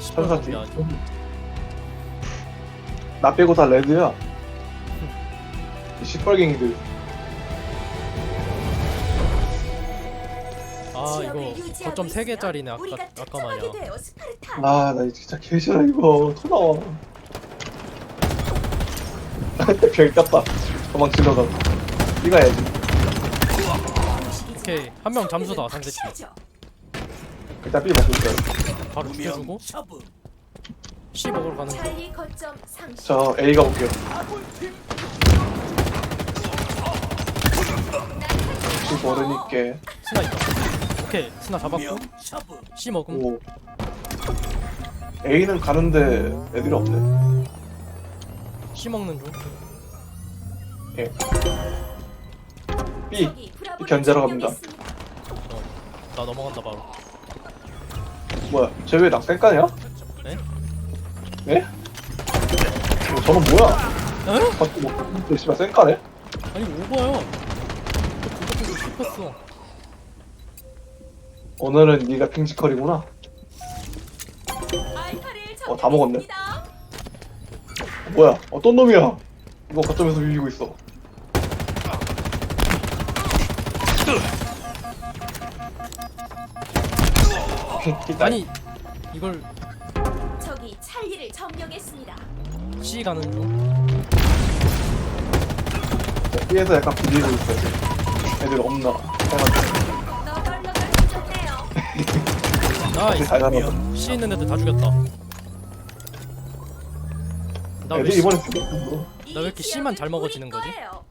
천사 뒤. 준비하지. 나 빼고 다 레드야. 이 시뻘갱이들. 아 이거 거점 3개짜리네 아까 아까 마냥 아, 나 진짜 개싫어 이거. 토 나와. 별 꼈다. 도망치려다. 네가 해야지. 오케이 한 명 잠수다 상대팀 일단 B 먹고 있어요. 바로 죽여주고 C 먹으러 가는 중 찰리 거점 상실. 저 A 가 볼게요. 혹시 모르니까. 스나 있다 오케이 스나 잡았고 C 먹음 오. A는 가는데 애들이 없네. C 먹는 중 예. B. 브라보를 견제하러 갑니다. 점령했습니다. 나 넘어간다 바로 뭐야? 쟤 왜 낙생까냐? 네? 네? 어, 저는 뭐야? 에? 갑자기 뭐, 씨발 쌩까네? 아니 오버야 그것도 씹혔어 오늘은 네가 핑지컬이구나. 어, 다 먹었네. 점령했습니다. 뭐야? 어떤 놈이야? 이거 거점에서 비비고 있어. 아니 이걸 적이 찰리를 점령했습니다. C 가는 중 B에서 약간 비비고 있어요. 애들 없나? 해가지고. 너덜너덜 해졌네요. 나이스 잘 잡았다. C 있는 애들 다 죽였다 나왜 애들 C 이번에 비비고 나왜 이렇게 C만 잘 먹어지는 거지? 거예요.